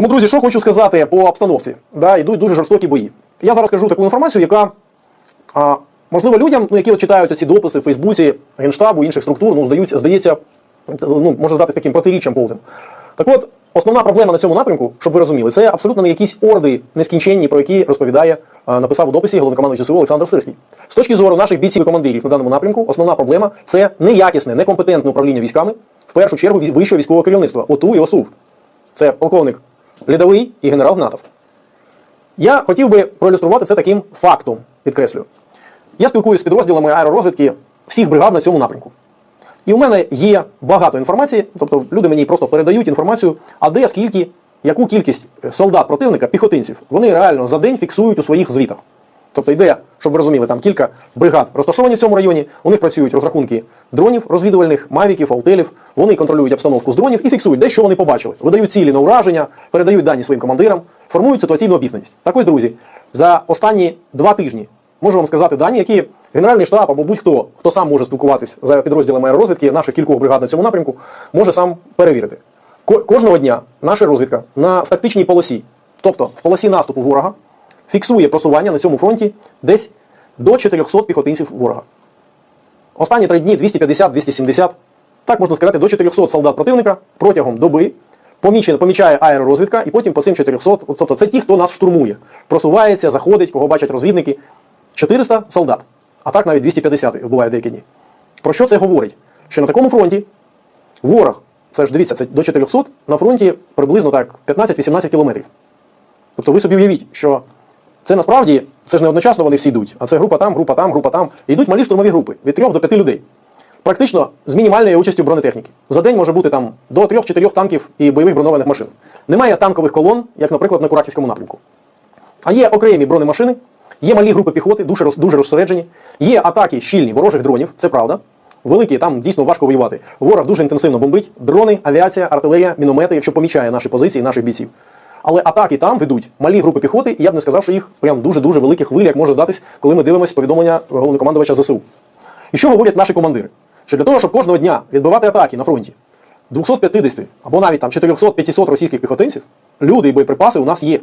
Тому, друзі, що хочу сказати по обстановці. Да, йдуть дуже жорстокі бої. Я зараз кажу таку інформацію, яка, а, можливо, людям, ну, які от читають ці дописи в Фейсбуці, Генштабу, інших структур, ну, здаються, здається, ну, може здати таким протиріччям повним. Так от, основна проблема на цьому напрямку, щоб ви розуміли, це абсолютно не якісь орди нескінченні, про які розповідає, а, написав у дописі головнокомандуючий ЗСУ Олександр Сирський. З точки зору наших бійців і командирів на даному напрямку, основна проблема це неякісне, некомпетентне управління військами, в першу чергу вищого військового керівництва, ОТУ і ОСУВ. Це полковник Лядовий і генерал Гнатов. Я хотів би проілюструвати це таким фактом, підкреслюю. Я спілкуюся з підрозділами аеророзвідки всіх бригад на цьому напрямку. І у мене є багато інформації, тобто люди мені просто передають інформацію, а де скільки, яку кількість солдат противника, піхотинців, вони реально за день фіксують у своїх звітах. Тобто йде, щоб ви розуміли, там кілька бригад розташовані в цьому районі, у них працюють розрахунки дронів розвідувальних, мавіків, аутелів, вони контролюють обстановку з дронів і фіксують, де що вони побачили. Видають цілі на ураження, передають дані своїм командирам, формують ситуаційну обізнаність. Так ось, друзі, за останні два тижні можу вам сказати дані, які Генеральний штаб або будь-хто, хто сам може спілкуватись за підрозділами аеророзвідки наших кількох бригад на цьому напрямку, може сам перевірити. Кожного дня наша розвідка на тактичній полосі, тобто в полосі наступу ворога, фіксує просування на цьому фронті десь до 400 піхотинців ворога. Останні три дні 250-270, так можна сказати, до 400 солдат противника протягом доби помічає, помічає аеророзвідка, і потім по цим 400, тобто це ті, хто нас штурмує, просувається, заходить, кого бачать розвідники. 400 солдат, а так навіть 250 буває деякі дні. Про що це говорить? Що на такому фронті ворог, це ж дивіться, це до 400, на фронті приблизно так 15-18 кілометрів. Тобто ви собі уявіть, що це насправді це ж не одночасно вони всі йдуть, а це група там, група там, група там. І йдуть малі штурмові групи від 3 до 5 людей. Практично з мінімальною участю бронетехніки. За день може бути там до 3-4 танків і бойових бронованих машин. Немає танкових колон, як, наприклад, на Курахівському напрямку. А є окремі бронемашини, є малі групи піхоти, дуже, дуже розсереджені, є атаки щільні ворожих дронів, це правда. Великі, там дійсно важко воювати. Ворог дуже інтенсивно бомбить. Дрони, авіація, артилерія, міномети, якщо помічає наші позиції, наших бійців. Але атаки там ведуть малі групи піхоти, і я б не сказав, що їх прям дуже-дуже великі хвилі, як може здатись, коли ми дивимося повідомлення головнокомандувача ЗСУ. І що говорять наші командири? Що для того, щоб кожного дня відбивати атаки на фронті 250 або навіть там 400-500 російських піхотинців, люди і боєприпаси у нас є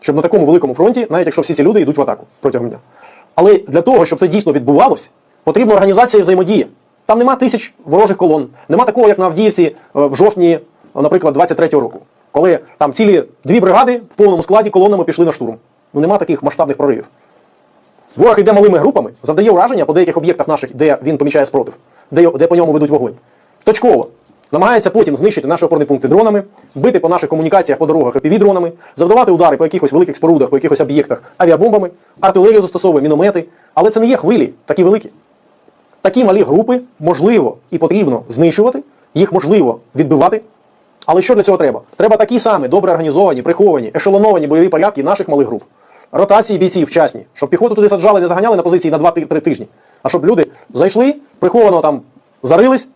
щоб на такому великому фронті, навіть якщо всі ці люди йдуть в атаку протягом дня. Але для того, щоб це дійсно відбувалось, потрібна організація і взаємодія. Там нема тисяч ворожих колон, нема такого, як на Авдіївці е, в жовтні, наприклад, 23-го року, коли там цілі дві бригади в повному складі колонами пішли на штурм. Ну нема таких масштабних проривів. Ворог йде малими групами, завдає ураження по деяких об'єктах наших, де він помічає спротив, де, де по ньому ведуть вогонь. Точково. Намагається потім знищити наші опорні пункти дронами, бити по наших комунікаціях по дорогах FPV-дронами, завдавати удари по якихось великих спорудах, по якихось об'єктах авіабомбами, артилерію застосовує, міномети. Але це не є хвилі, такі великі. Такі малі групи можливо і потрібно знищувати, їх можливо відбивати. Але що для цього треба? Треба такі самі добре організовані, приховані, ешелоновані бойові порядки наших малих груп. Ротації бійців вчасні, щоб піхоту туди саджали, не заганяли на позиції на 2-3 тижні. А щоб люди зайшли, приховано там зарились,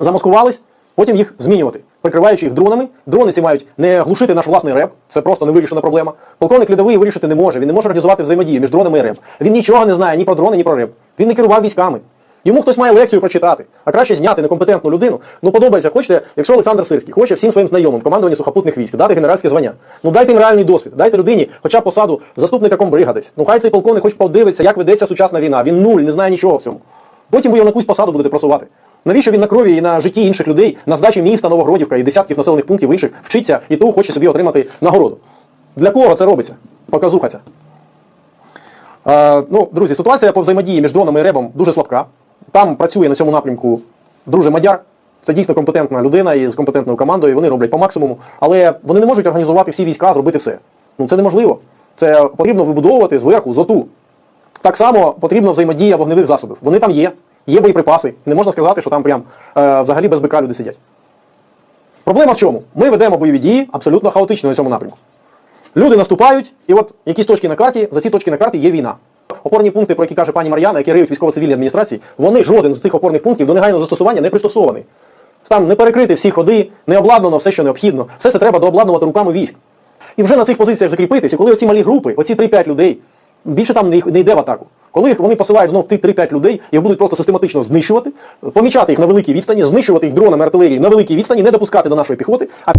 замаскувались, потім їх змінювати, прикриваючи їх дронами. Дрони ці мають не глушити наш власний реп, це просто невирішена проблема. Полковник лідовий вирішити не може, він не може організувати взаємодію між дронами і реп. Він нічого не знає ні про дрони, ні про реп. Він не керував військами. Йому хтось має лекцію прочитати, а краще зняти некомпетентну людину. Ну подобається, хочете, якщо Олександр Сирський хоче всім своїм знайомим в командуванні сухопутних військ дати генеральське звання. Ну дайте їм реальний досвід, дайте людині, хоча посаду заступника комбрига десь. Ну хай цей полковник хоч подивиться, як ведеться сучасна війна. Він нуль, не знає нічого в цьому. Потім ви його на якусь посаду будете просувати. Навіщо він на крові і на житті інших людей, на здачі міста Новогродівка і десятків населених пунктів інших вчиться і того хоче собі отримати нагороду? Для кого це робиться? Показуха. Е, ну, друзі, ситуація по взаємодії між дронами і ребом дуже слабка. Там працює на цьому напрямку друже Мадяр. Це дійсно компетентна людина із компетентною командою. Вони роблять по максимуму, але вони не можуть організувати всі війська, зробити все. Ну це неможливо. Це потрібно вибудовувати зверху, з ОТУ. Так само потрібна взаємодія вогневих засобів. Вони там є, є боєприпаси. І не можна сказати, що там прям е, взагалі без БК люди сидять. Проблема в чому? Ми ведемо бойові дії абсолютно хаотично на цьому напрямку. Люди наступають, і от якісь точки на карті, за ці точки на карті є війна. Опорні пункти, про які каже пані Мар'яна, які риють військово-цивільні адміністрації, вони жоден з цих опорних пунктів до негайного застосування не пристосований. Там не перекрити всі ходи, не обладнано все, що необхідно. Все це треба дообладнувати руками військ. І вже на цих позиціях закріпитись, і коли оці малі групи, оці 3-5 людей, більше там не, йде в атаку. Коли вони посилають знов тих 3-5 людей, їх будуть просто систематично знищувати, помічати їх на великій відстані, знищувати їх дронами артилерії на великій відстані, не допускати до нашої піхоти. А